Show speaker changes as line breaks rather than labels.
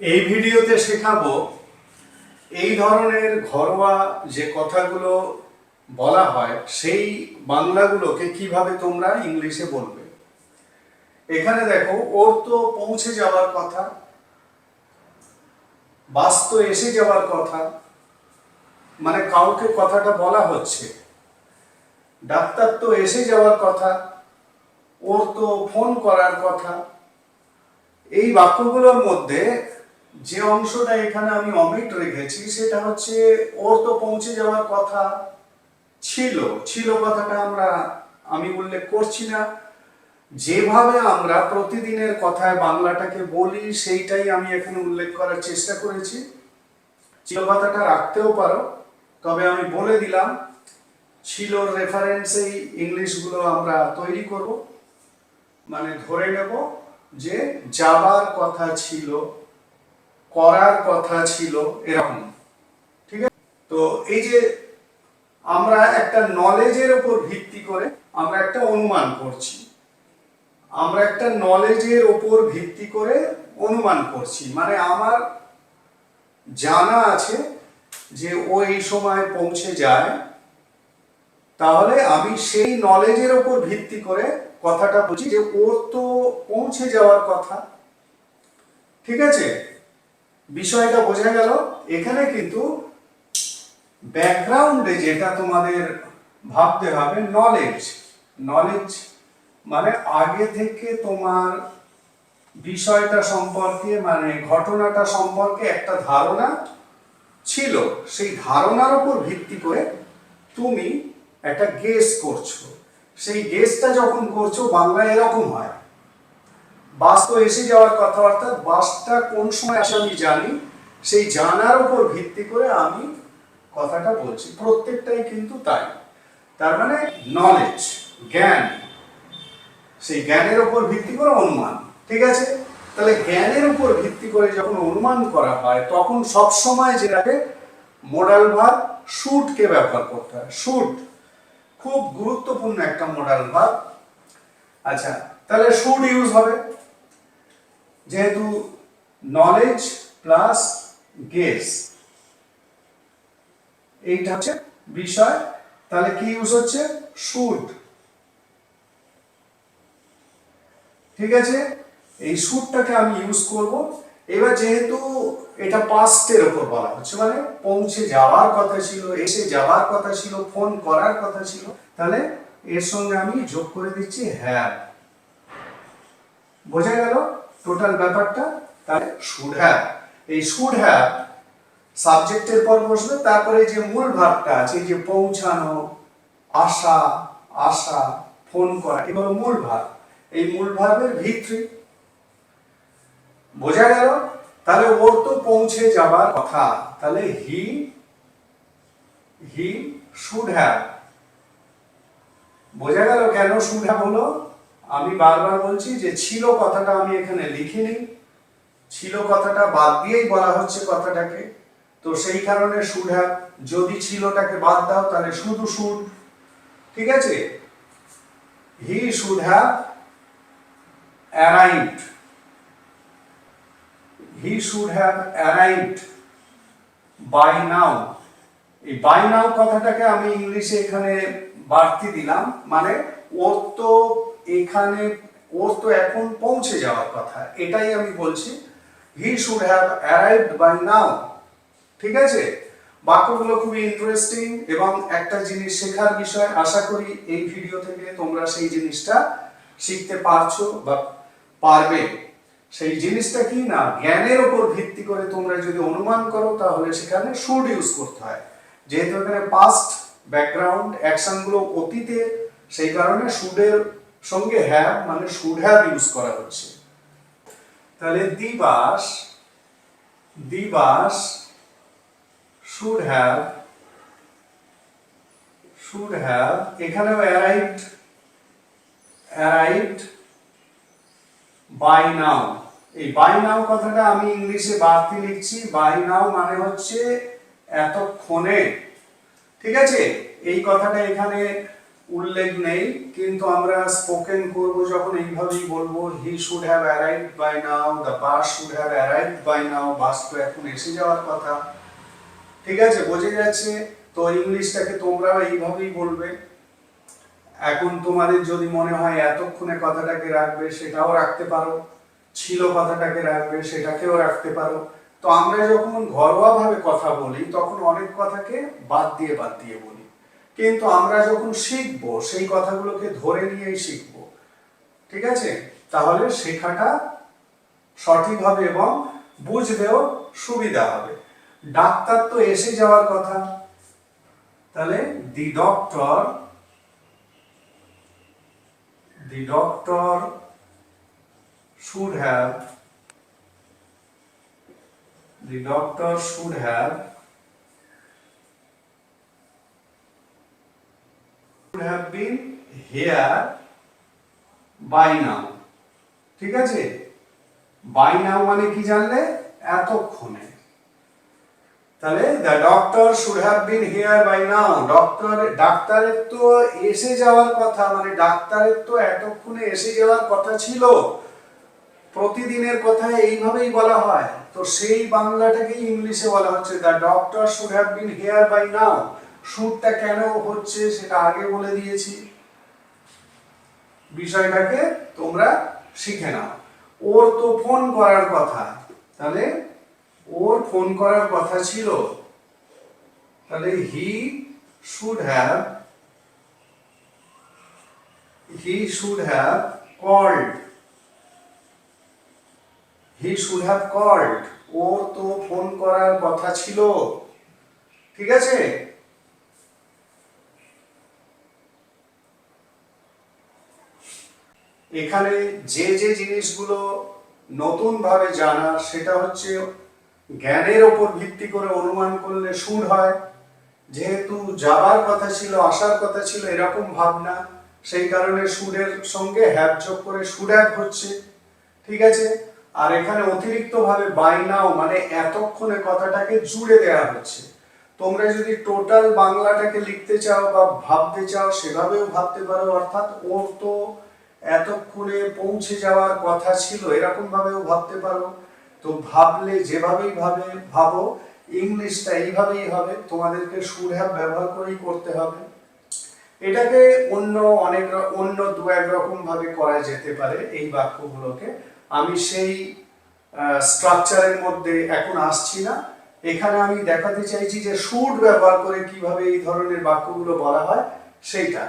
এই ভিডিওতে শেখাবো এই ধরনের ঘরোয়া যে কথাগুলো বলা হয়, সেই বাংলাগুলোকে কীভাবে তোমরা ইংলিশে বলবে। এখানে দেখো, ওর তো পৌঁছে যাওয়ার কথা, বাস তো এসে যাওয়ার কথা মানে কাউকে কথাটা বলা হচ্ছে। ডাক্তার তো এসে যাওয়ার কথা, ওর তো ফোন করার কথা। এই বাক্যগুলোর মধ্যে যে অংশটা এখানে আমি অমিট রেখেছি, সেটা হচ্ছে ওর তো পৌঁছে যাওয়ার কথা ছিল। ছিল কথাটা আমরা, আমি উল্লেখ করছি না। যেভাবে আমরা প্রতিদিনের কথায় বাংলাটাকে বলি, সেইটাই আমি এখানে উল্লেখ করার চেষ্টা করেছি। ছিল কথাটা রাখতেও পারো, তবে আমি বলে দিলাম, ছিল রেফারেন্সেই ইংলিশগুলো আমরা তৈরি করব। মানে ধরে নেব যে যাবার কথা ছিল করার কথা ছিল এরকম। ঠিক আছে? তো এই যে আমরা একটা নলেজের উপর ভিত্তি করে আমরা একটা অনুমান করছি। আমরা একটা নলেজের উপর ভিত্তি করে অনুমান করছি। মানে আমার জানা আছে যে ও এই সময় পৌঁছে যায়, তাহলে আমি সেই নলেজের উপর ভিত্তি করে কথাটা বলছি যে ওর তো পৌঁছে যাওয়ার কথা। ঠিক আছে? বিষয়টা বোঝা গেল, এখানে কিন্তু ব্যাকগ্রাউন্ডে যেটা তোমাদের ভাবতে হবে নলেজ নলেজ মানে আগে থেকে তোমার বিষয়টা সম্পর্কে মানে ঘটনাটা সম্পর্কে একটা ধারণা ছিল। সেই ধারণার উপর ভিত্তি করে তুমি একটা গেস করছ। সেই গেসটা যখন করছ, বাংলায় এরকম হয়। বাস তো এসে যাওয়ার কথা অর্থাৎ বাসটা কোন সময় আসে আমি জানি। সেই জানার উপর ভিত্তি করে আমি কথাটা বলছি। প্রত্যেকটাই কিন্তু তাই। তার মানে নলেজ জ্ঞান, সেই জ্ঞানের উপর ভিত্তি করে অনুমান, ঠিক আছে? তাহলে জ্ঞানের উপর ভিত্তি করে যখন অনুমান করা হয়, তখন সব সময় যেটাকে মোডাল ভার শুটকে ব্যবহার করতে হয়। শুট খুব গুরুত্বপূর্ণ একটা মোডাল ভার আচ্ছা তাহলে শুড ইউজ হবে। যেহেতু নলেজ প্লাস গেস এইটা হচ্ছে বিষয়। তাহলে কি ইউজ হচ্ছে? শুড ঠিক আছে? এই শুটটাকে আমি ইউজ করব। এবার যেহেতু এটা পাস্টের উপর বলা হচ্ছে মানে পৌঁছে যাওয়ার কথা ছিল, এসে যাওয়ার কথা ছিল ফোন করার কথা ছিল, তাহলে এর সঙ্গে আমি যোগ করে দিচ্ছি হ্যাভ বোঝা গেল? টোটাল ব্যাপারটা তাহলে শুড হ্যাভ এই শুড হ্যাভ সাবজেক্টের পর বসবে তারপরে যে মূল ভাবটা আছে যে পৌঁছানো আশা আশা ফোন করা এগুলো মূল ভাব। এই মূল ভাবের ভিত্তি। বোঝা গেল? তাহলে ওর তো পৌঁছে যাবার কথা। তাহলে হি হি শুড হ্যাভ বোঝা গেল কেন শুড হ্যাভ হলো? আমি বারবার বলছি যে ছিল কথাটা আমি এখানে লিখিনি ছিল কথাটা বাদ দিয়েই বলা হচ্ছে কথাটাকে। তো সেই কারণে শুড হ্যাভ যদি ছিলটাকে বাদ দাও তাহলে শুধু শুড ঠিক আছে? He should have arrived. He should have arrived by now. এই বাই নাও কথাটাকে আমি ইংলিশে এখানে বাড়তি দিলাম। মানে ওর তো এখানে ওর তো এখন পৌঁছে যাওয়ার কথা, এটাই আমি বলছি। He should have arrived by now ঠিক আছে? বাক্যগুলো খুবই ইন্টারেস্টিং এবং একটা জিনিস শেখার বিষয়। আশা করি এই ভিডিও থেকে তোমরা সেই জিনিসটা শিখতে পারছ বা পারবে। সেই জিনিসটা কি না? জ্ঞানের উপর ভিত্তি করে তোমরা যদি অনুমান করো, তাহলে সেখানে শুড ইউজ করতে হয়। যেহেতু এখানে পাস্ট ব্যাকগ্রাউন্ড অ্যাকশনগুলো অতীতে, সেই কারণে শুডের সঙ্গে হ্যাভ মানে শুড হ্যাভ ইউজ করা হচ্ছে। তাহলে দিবাস দিবাস should have should have, এখানেও arrived arrived by now এই by now কথাটা আমি ইংলিশে বাড়তি লিখছি, by now মানে হচ্ছে এতক্ষণে। ঠিক আছে? এই কথাটা এখানে উল্লেখ নেই, কিন্তু আমরা স্পোকেন করব যখন, এইভাবেই বলব he should have arrive by now the bus should have arrive by now bus তো এখন এসে যাওয়ার কথা। ঠিক আছে, বোঝা যাচ্ছে? তো ইংলিশটাকে তোমরা এইভাবেই বলবে। এখন তোমাদের যদি মনে হয় এতক্ষণে কথাটাকে রাখবে, সেটাও রাখতে পারো। ছিল কথাটাকে রাখবে, সেটাকেও রাখতে পারো। তো আমরা যখন ঘরোয়াভাবে কথা বলি, তখন অনেক কথাকে বাদ দিয়ে বাদ দিয়ে বলি। কিন্তু আমরা যখন শিখব, সেই কথাগুলোকে ধরে নিয়েই শিখব, ঠিক আছে? তাহলে শেখাটা সঠিকভাবে এবং বুঝতেও সুবিধা হবে। ডাক্তার তো এসে যাওয়ার কথা। তাহলে the doctor the doctor should have the doctor should have should have been here by now. ঠিক আছে? By now মানে কি জানলে? এতক্ষণে। তাহলে the doctor should have been here by now doctor ডাক্তারের তো এসে যাওয়ার কথা মানে ডাক্তারের তো এতক্ষণে এসে যাওয়ার কথা ছিল। প্রতিদিনের কথা এইভাবেই বলা হয়। তো সেই বাংলাটাকেই ইংলিশে বলা হচ্ছে the doctor should have been here by now শুডটা কেন হচ্ছে সেটা আগে বলে দিয়েছি। বিষয়টাকে তোমরা শিখে নাও। ওর তো ফোন করার কথা। তাহলে ওর ফোন করার কথা ছিল। তাহলে he should have, he should have called. He should have called. ওর তো ফোন করার কথা ছিল। ঠিক আছে? এখানে যে যে জিনিসগুলো নতুন ভাবে জানা সেটা হচ্ছে জ্ঞানের ওপর ভিত্তি করে অনুমান করলে সুর হয়। যেহেতু যাবার কথা ছিল, আসার কথা ছিল, এরকম ভাবনা, সেই কারণে সুরের সঙ্গে হ্যাপ যোগ করে সুড্যাপ হচ্ছে। ঠিক আছে? আর এখানে অতিরিক্ত ভাবে বাই নাও মানে এতক্ষণে কথাটাকে জুড়ে দেওয়া হচ্ছে। তোমরা যদি টোটাল বাংলাটাকে লিখতে চাও বা ভাবতে চাও, সেভাবেও ভাবতে পারো, অর্থাৎ ওর তো এতক্ষণে পৌঁছে যাওয়ার কথা ছিল এরকম ভাবেও ভাবতে পারো। তো ভাবলে যেভাবেই ভাবে, ভাবো, ইংলিশটা এইভাবেই হবে, তোমাদেরকে সুর হ্যাভ ব্যবহার করেই করতে হবে। এটাকে অন্য অনেক অন্য দু এক রকম ভাবে করা যেতে পারে এই বাক্যগুলোকে। আমি সেই স্ট্রাকচারের মধ্যে এখন আসছি না। এখানে আমি দেখাতে চাইছি যে সুর ব্যবহার করে কীভাবে এই ধরনের বাক্যগুলো বলা হয়, সেইটা।